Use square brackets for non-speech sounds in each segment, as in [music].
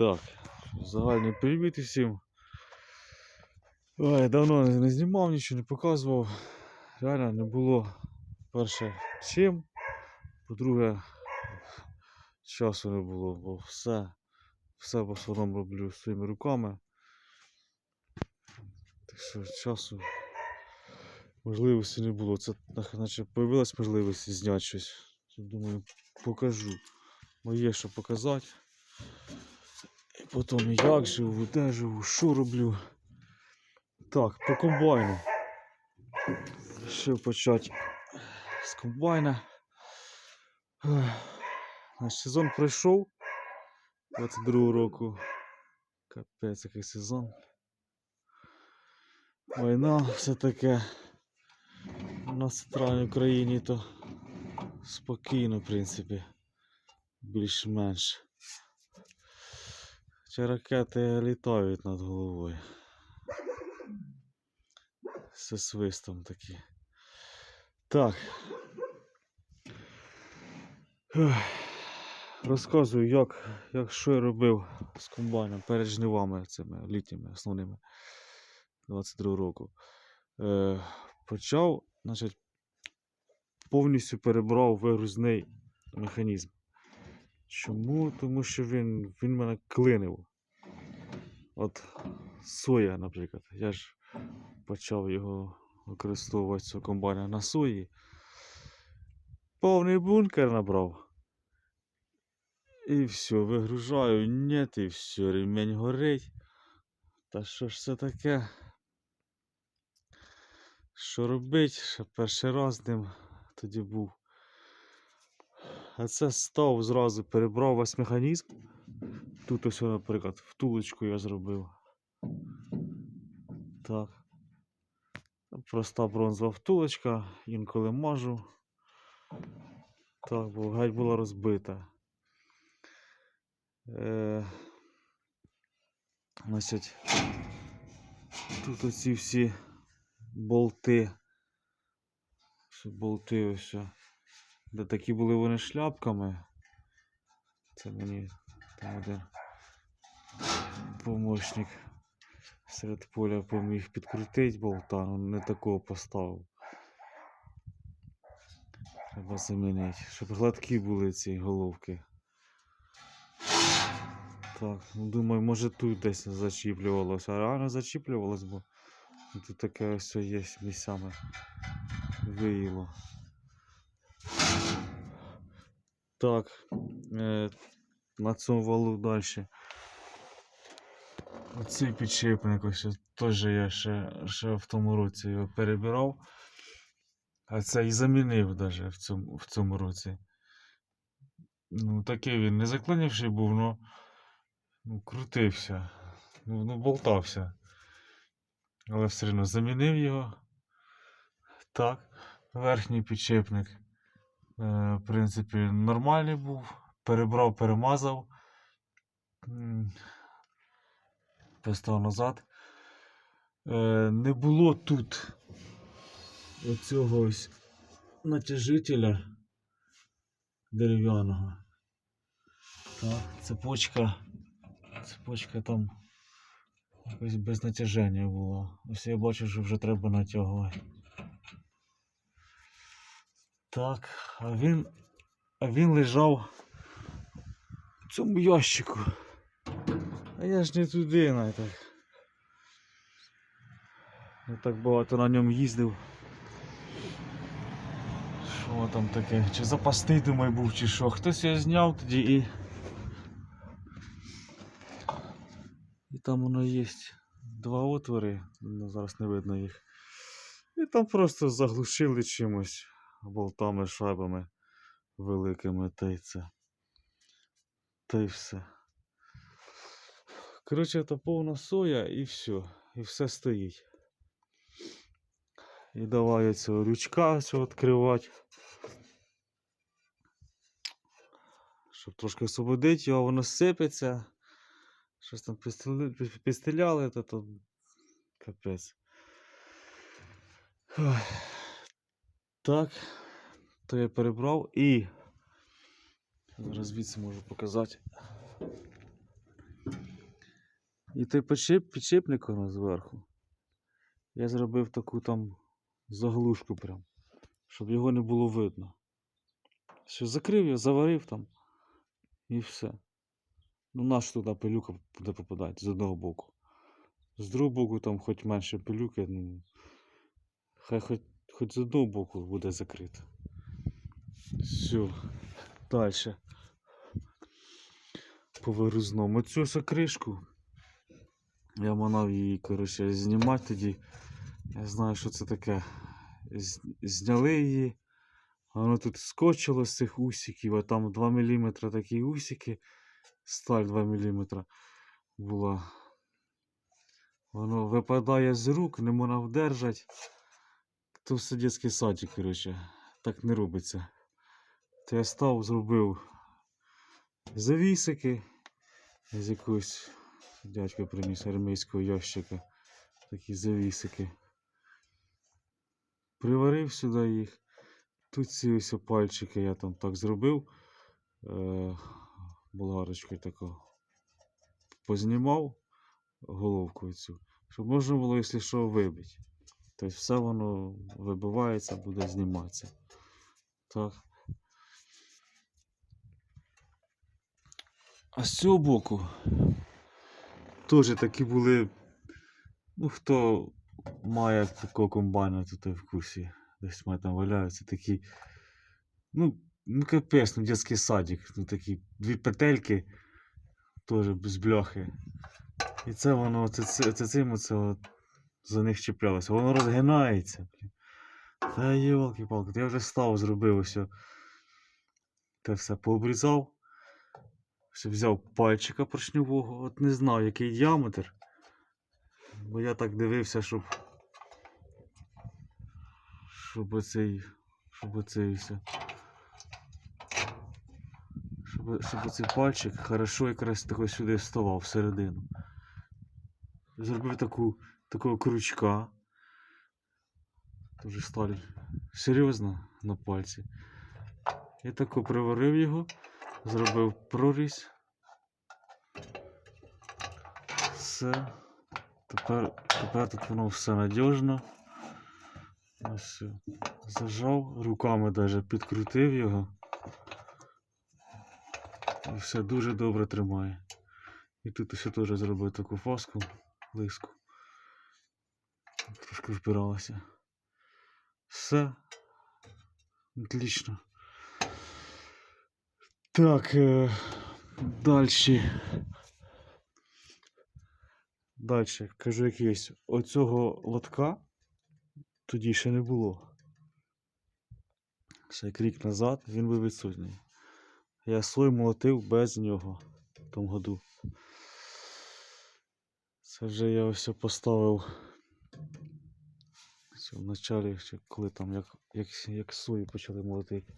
Так, загальний привіт усім. Ой, давно не знімав, нічого не показував. Реально не було перше чим. По-друге, часу не було, бо все, все в основному роблю своїми руками. Так що часу можливості не було. Це наче появилась можливість зняти щось. Думаю, покажу. Моє що показати. Потім як живу, де живу, що роблю. Так, по комбайну. Ще почати з комбайна. Наш сезон пройшов 22 року. Капець, який сезон. Війна все таке. У нас центральній Україні то спокійно, в принципі. Більш-менш. Чи ракети літають над головою. Зі свистом такі. Так. Розказую, як, як що я робив з комбайном перед жнивами цими літніми основними 22 року. Е, почав, значить, повністю перебрав вигрузний механізм. Чому? Тому що він, він мене клинив. От соя, наприклад. Я ж почав його використовувати цього комбайна на сої. Повний бункер набрав. І все, вигружаю, нет, і все, ремень горить. Та що ж це таке? Що робить? Ще перший раз ним тоді був. А це став зразу, перебрав весь механізм. Тут ось, наприклад, втулочку я зробив. Так. Проста бронзова втулочка, інколи мажу. Так, бо геть була розбита. Е, значить, тут оці всі болти. Болти ось. Де такі були вони шляпками. Це мені там один помощник серед поля поміг підкрутити болта, але не такого поставив. Треба замінити, щоб гладкі були ці головки. Так, ну думаю, може тут десь зачіплювалося. А реально зачіплювалось, бо тут таке ось є місцями виїло. Так, е, на цьому валу далі. Оцей підшипник ось теж я ще, ще в тому році його перебирав. А це і замінив даже в цьому, в цьому році. Ну, такий він не заклинивший був, но ну, крутився. Ну, ну, болтався. Але все одно замінив його. Так, верхній підшипник. Е, в принципі, нормальний був. Перебрав, перемазав. Постав назад. Е, не було тут оцього ось натяжителя дерев'яного. Так, цепочка. Цепочка там якось без натяження була. Ось я бачу, що вже треба натягувати. Так, а він. А він лежав в цьому ящику. А я ж не туди навіть так. Не так багато на ньому їздив. Що там таке? Чи запасний, думаю, був, чи що. Хтось його зняв тоді і. І там воно є два отвори, ну, зараз не видно їх. І там просто заглушили чимось болтами, шайбами великими, та й це. Та й все. Коротше, це повна соя і все. І все стоїть. І давай цього рючка цього відкривати. Щоб трошки освободити його, воно сипеться. Щось там підстели- пі- підстеляли, то то капець. Ой. Так, то я перебрав і зараз звідси можу показати. І той підшип, підшипник зверху. Я зробив таку там заглушку прям, щоб його не було видно. Все, закрив я, заварив там і все. Ну, наш туди пилюка буде попадати з одного боку. З другого боку там хоч менше пилюки, ну, хай хоч, хоч з одного боку буде закрито. Все. Далі. По вигрузному. Цю ось кришку. Я манав її, коротше, знімати тоді. Я знаю, що це таке. Зняли її. Воно тут скочило з цих усиків, а там 2 мм такі усики. Сталь 2 мм була. Воно випадає з рук, не можна вдержати. То все дитячий садик, коротше. Так не робиться. То я став, зробив завісики з якогось дядька приніс армійського ящика. Такі завісики. Приварив сюди їх. Тут ці ось пальчики я там так зробив. Е, болгарочкою тако познімав головку цю, щоб можна було, якщо що, вибити. Тобто все воно вибивається, буде зніматися. Так. А з цього боку теж такі були. Ну, хто має такого комбайна, то той в курсі. Десь мене там валяються такі. Ну, ну капець, ну дитячий садик. Ну такі дві петельки, теж без бляхи. І це воно, це, це, це цим оце от за них чіплялося. Воно розгинається. Та йолки-палки, я вже став, зробив ось. Те все пообрізав. Ще взяв пальчика поршньового, от не знав, який діаметр. Бо я так дивився, щоб. Щоб оцей. Щоб оцей все. Щоб, щоб оцей пальчик хорошо якраз тако сюди вставав всередину. Зробив таку, такого крючка. Дуже сталь серйозно на пальці. І тако приварив його, зробив прорізь. Все. Тепер, тепер тут воно все надіжно. Ось. Зажав, руками навіть підкрутив його. І все дуже добре тримає. І тут ще теж зробив таку фаску, лиску. Трошки впиралося. Все. Отлично. Так, е, далі. Далі, кажу якийсь. Оцього лотка тоді ще не було. Ще як рік назад він був відсутній. Я сой молотив без нього в тому году. Це вже я ось поставив це в началі, коли там як, як, як сої почали молотити.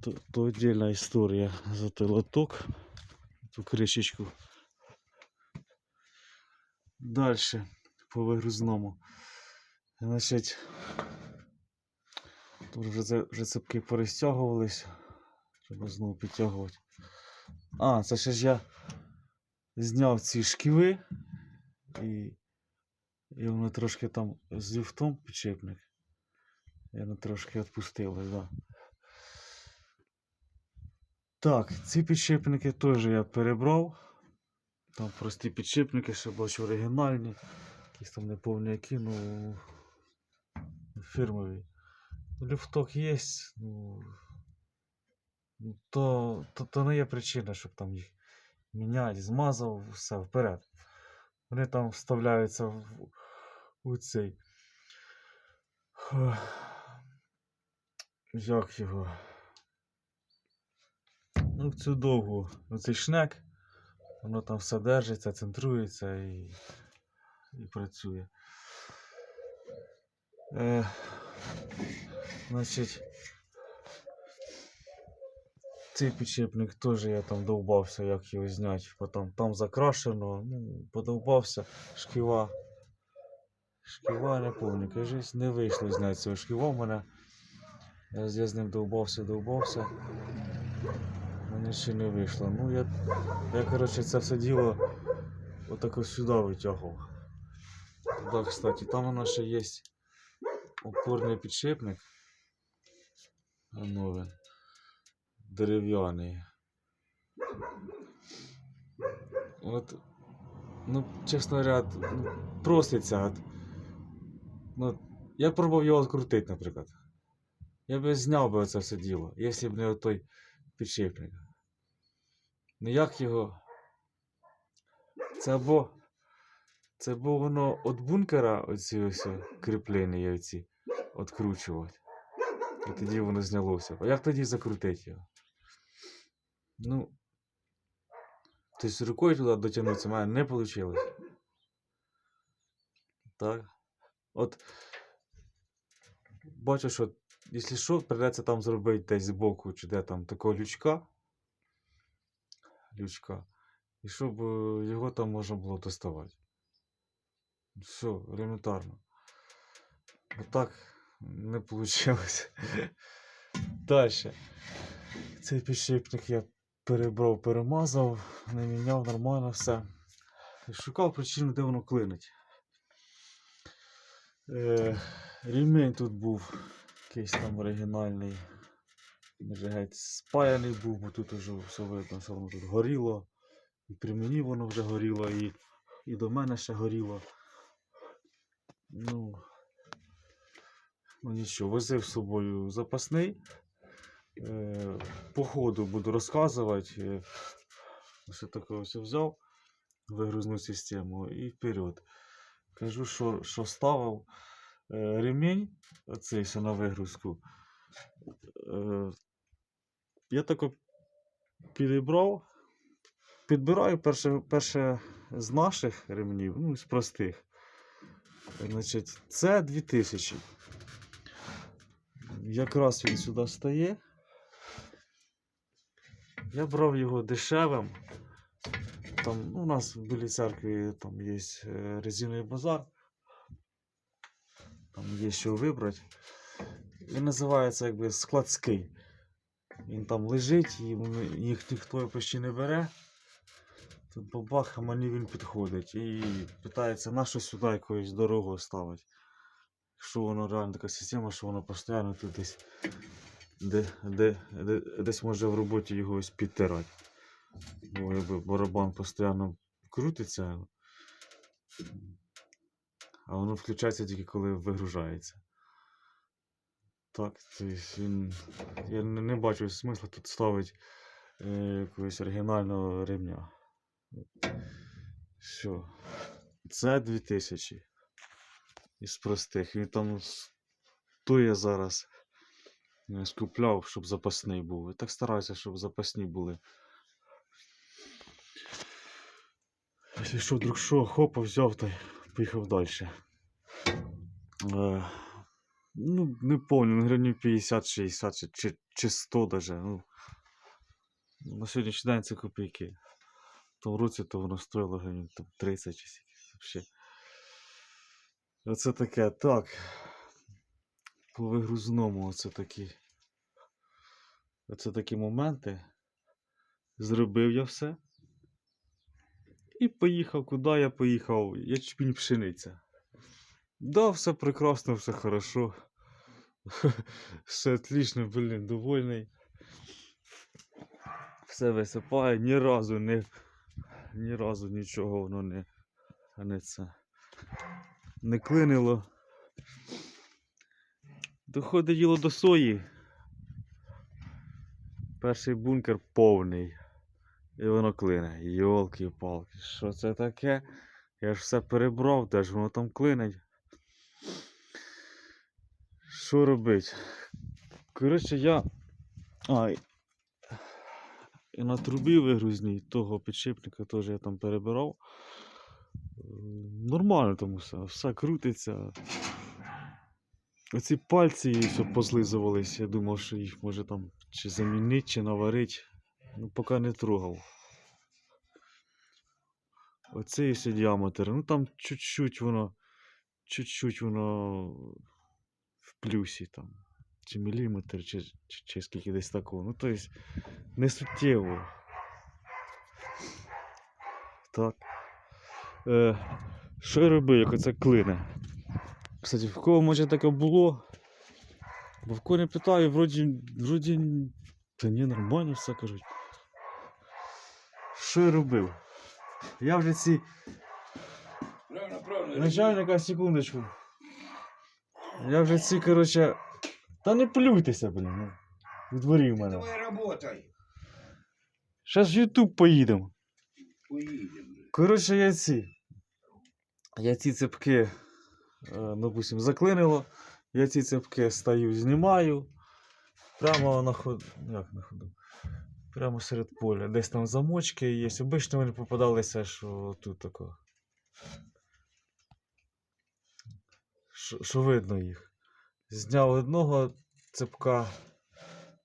То, то історія за той лоток, ту кришечку. Далі по вигрузному. Значить, вже, вже цепки перестягувались. Треба знову підтягувати. А, це ще ж я зняв ці шківи і, і воно трошки там з люфтом підшипник. Воно трошки відпустилось, да. Так, ці підшипники теж я перебрав. Там прості підшипники, ще бачу оригінальні. Якісь там неповні які, ну фірмові. Люфток є, ну, ну, то, то, то не є причина, щоб там їх міняти, змазав, все вперед. Вони там вставляються в, у цей. Як його? Ну, в цю довгу, оцей шнек, воно там все держиться, центрується і, і працює. Е, значить, цей підшипник теж я там довбався, як його зняти. Потім там закрашено, ну, подовбався, шківа. Шківа не повні, кажись, не вийшло зняти цього шківа в мене. Я, з- ним довбався, довбався. Мене ще не вийшло. Ну, я, я коротше, це все діло отако сюди витягував. Туди, кстати, там воно ще є опорний підшипник. Він. Дерев'яний. От, ну, чесно говоря, ну, проситься. От, ну, я пробував його відкрутити, наприклад. Я би зняв би це все діло, якщо б не той підшипник. Ну як його. Це або. Це або воно від бункера оці ось кріплення оці відкручувати. І тоді воно знялося. А як тоді закрутити його? Ну. Тобто рукою туди дотягнутися мене не вийшло. Так. От. Бачу, що якщо що, придеться там зробити десь збоку, чи де там такого лючка. Лючка. І щоб е, його там можна було доставати. Все, елементарно. Отак не вийшло. [laughs] Далі. Цей підшипник я перебрав, перемазав, не міняв нормально все. Шукав причину, де воно клинить. Е, ремінь тут був якийсь там оригінальний. Геть спаяний був, бо тут вже все видно, що воно тут горіло. І при мені воно вже горіло, і, і до мене ще горіло. Ну, ну нічого, возив з собою запасний. Е, по ходу буду розказувати. Е, ось таке ось взяв вигрузну систему і вперед. Кажу, що, що ставив е, ремінь, оцей що на вигрузку. Е, я тако підібрав. Підбираю перше, перше з наших ремнів, ну, з простих. Значить, це 2000. Якраз він сюди стає. Я брав його дешевим. Там, ну, у нас в Білій церкві там є е, резиновий базар. Там є що вибрати. Він називається якби складський. Він там лежить, їх ніхто почти не бере. Тут бабах, а мені він підходить і питається, на що сюди якоюсь дорогу ставити. Якщо воно реально така система, що воно постійно тут десь, де, де, де, десь може в роботі його ось підтирати. Бо якби барабан постійно крутиться, а воно включається тільки коли вигружається. Так, він. Я не, не бачу смисла тут ставити е, якогось оригінального ремня. Що? Це 2000. Із простих. Він там стоє зараз. Я скупляв, щоб запасний був. І так стараюся, щоб запасні були. Якщо що, вдруг що, хопа, взяв та поїхав далі. Е, ну, не пам'ятаю, гривнів 50, 60 чи, чи, чи 100 даже. Ну, на сьогоднішній день це копійки. В тому році то воно стоїло гривень 30 чи скільки. Оце таке. Так. По вигрузному оце такі. Оце такі моменти. Зробив я все. І поїхав, куди я поїхав? Ячмінь пшениця. Да, все прекрасно, все хорошо. [laughs] Все отлично, блін, довольний. Все висипає, ні разу не. Ні разу нічого воно не. Не це. Не клинило. Доходить діло до сої. Перший бункер повний. І воно клине. Йолки-палки, що це таке? Я ж все перебрав, де ж воно там клинить. Що робить? Коротше, я. А, і- на трубі вигрузній того підшипника теж я там перебирав. Нормально там все, все крутиться. Оці пальці все позлизувались, я думав, що їх може там чи замінити, чи наварити. Ну, поки не трогав. Оцей ось діаметр. Ну там чуть-чуть воно. Чуть-чуть воно в плюсі там. чи міліметр, чи, чи, чи скільки десь такого. Ну, тобто, не суттєво. Так. Е, що я робив, як оце клине? Кстати, в кого може таке було? Бо в кого не питаю, вроді, вроді, та ні, нормально все кажуть. Що я робив? Я вже ці. Правильно, правильно. Начальника, секундочку. Я вже ці, короче. Та не плюйтеся, блін. Ну. У дворі в мене. Давай работай. Щас в Ютуб поїдемо. Поїдемо. Коротше, я ці. Я ці цепки, допустим, заклинило. Я ці цепки стаю, знімаю. Прямо на ходу. Як на ходу? Прямо серед поля. Десь там замочки є. Обично вони попадалися, що тут тако. Що, що видно їх. Зняв одного цепка,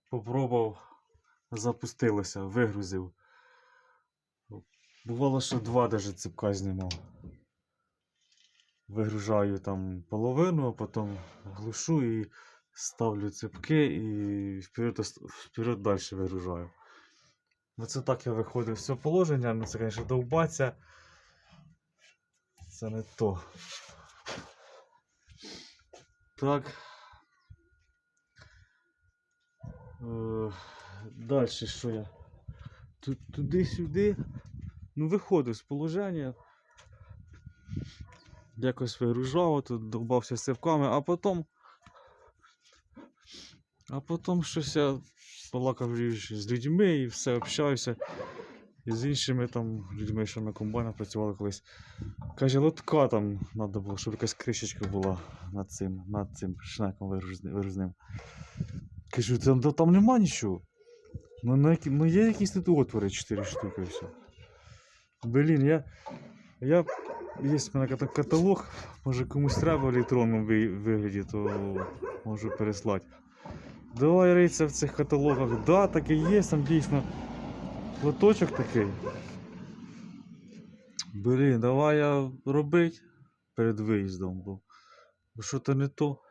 попробував, запустилося, вигрузив. Бувало, що два даже цепка знімав. Вигружаю там половину, а потім глушу і ставлю цепки і вперед, вперед далі вигружаю. Ну це так я виходив з цього положення, ну це, звісно, довбаться. Це не то. Так. Е, Далі що я? Туди-сюди. Ну, виходив з положення. Якось вигружав, тут довбався з цепками, а потім. А потім щось я балакав з людьми і все общаюся. І з іншими там людьми, що на комбайнах працювали колись. Каже, лотка там треба було, щоб якась кришечка була над цим, над цим шнеком вигрузни- Кажу, там, та там нема нічого. Ну, на ну є якісь тут отвори 4 штуки і все. Блін, я. Я. Є в мене каталог, може комусь треба в електронному вигляді, то можу переслати. Давай риться в цих каталогах. Да, таке є, там дійсно лоточок такий. Блін, давай я робить перед виїздом, бо що то не то.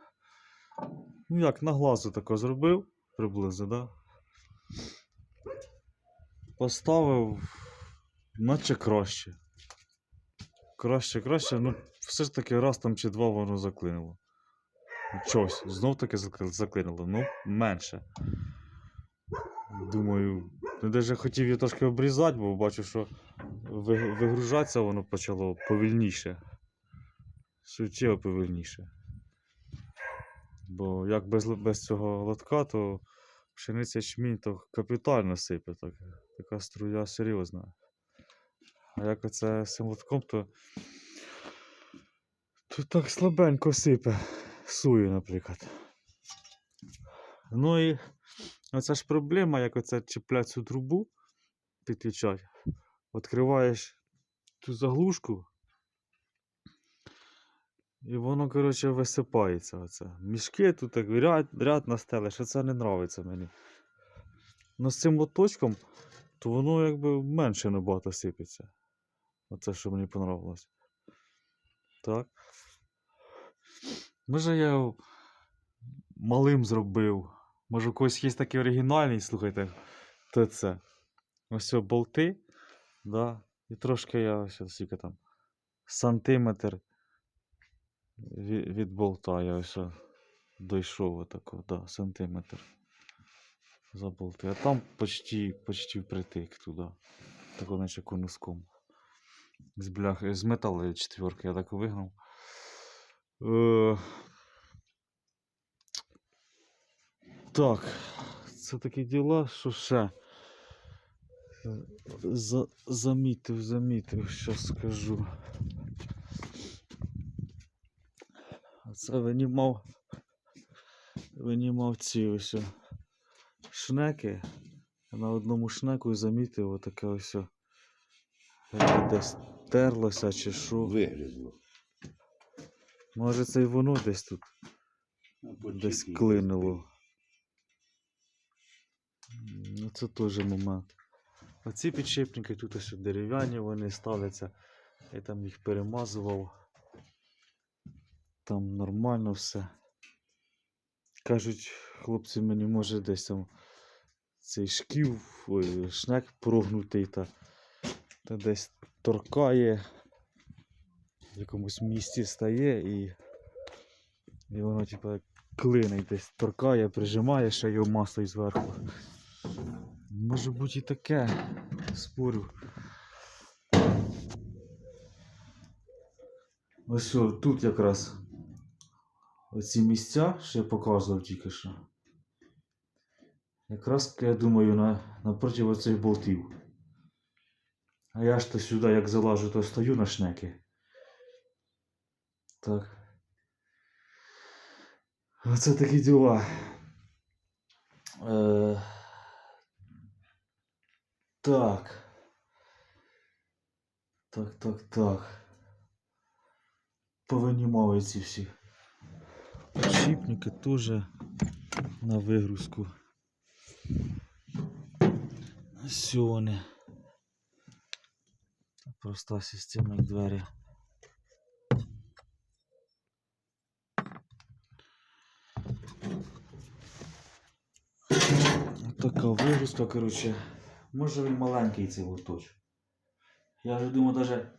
Ну як, на глазу тако зробив приблизно, да? Поставив, наче краще. Краще, краще, ну все ж таки раз там чи два воно заклинило. Чось, знов таки заклинило, ну менше. Думаю, ну навіть хотів я трошки обрізати, бо бачу, що вигружатися воно почало повільніше. Суттєво повільніше. Бо як без, без цього лотка, то пшениця ячмінь то капітально сипе. Так, така струя серйозна. А як оце з цим лотком, то. То так слабенько сипе. Сую, наприклад. Ну і оця ж проблема, як оце чіплять цю трубу, підключать. Відкриваєш цю заглушку. І воно, коротше, висипається. Оце. Мішки тут так ряд, ряд настелиш, а це не нравиться мені. Ну з цим лоточком, то воно якби менше набагато сипеться. Оце, що мені понравилось. Так. Може я малим зробив. Може у когось є такий оригінальний, слухайте, то це. Ось о болти. Да. І трошки я ось скільки там. Сантиметр від, від болта я ось дійшов отако, да, сантиметр. За болти. А там почти, почти впритик туди. Тако наче конуском. З бляхи, з металу четверки я так вигнав. Е, Так, це такі діла, що ще. За, замітив, замітив, що скажу. Це винімав. Винімав ці ось шнеки. На одному шнеку замітив отаке ось. Десь терлося чи що. Вигрізло. Може це і воно десь тут десь. М, Ну це теж момент. Оці підшипники тут ось дерев'яні, вони ставляться. Я там їх перемазував. Там нормально все. Кажуть, хлопці мені може десь там цей шків, ой, шнек прогнутий та, та десь торкає, в якомусь місці стає і, і воно типа клинить десь торкає, прижимає ще його масло зверху. Може бути і таке, спорю. Ось що, тут якраз оці місця, що я показував тільки що. Якраз, я думаю, на, напроти оцих болтів. А я ж то сюди, як залажу, то стою на шнеки. Так. Оце такі діла. Е, так. Так, так, так. Повинімали ці всі. Чіпники теж на вигрузку. Ось вони. Проста система як двері. Така вигрузка, коротше. Може він маленький цей лоточок. Я вже думаю, даже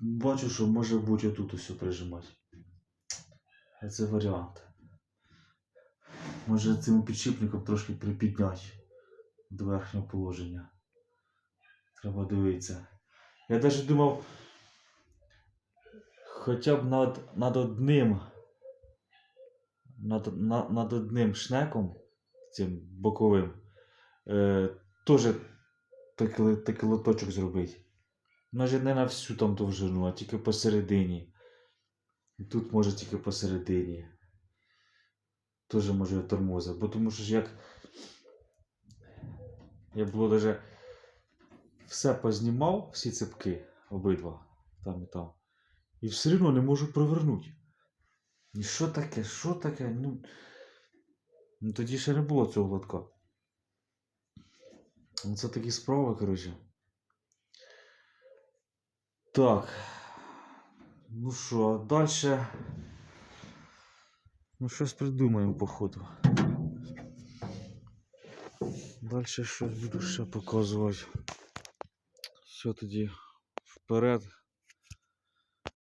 бачу, що може бути отут усе прижимати. Це варіант. Може цим підшипником трошки припідняти до верхнього положення. Треба. Я навіть думав, хоча б над, над одним над, на- над одним шнеком, цим боковим, е, теж такий, такий лоточок зробити. Може не на всю там довжину, а тільки посередині. І тут може тільки посередині. Теж може тормоза. Бо тому що ж як. Я було даже все познімав, всі цепки, обидва, там і там. І все одно не можу провернути. І що таке? Що таке? Ну, ну тоді ще не було цього лотка. Ну, Це такі справи, коротше. Так. Ну що, а далі. Ну, щось придумаємо, походу. Далі щось буду ще показувати. Все тоді вперед.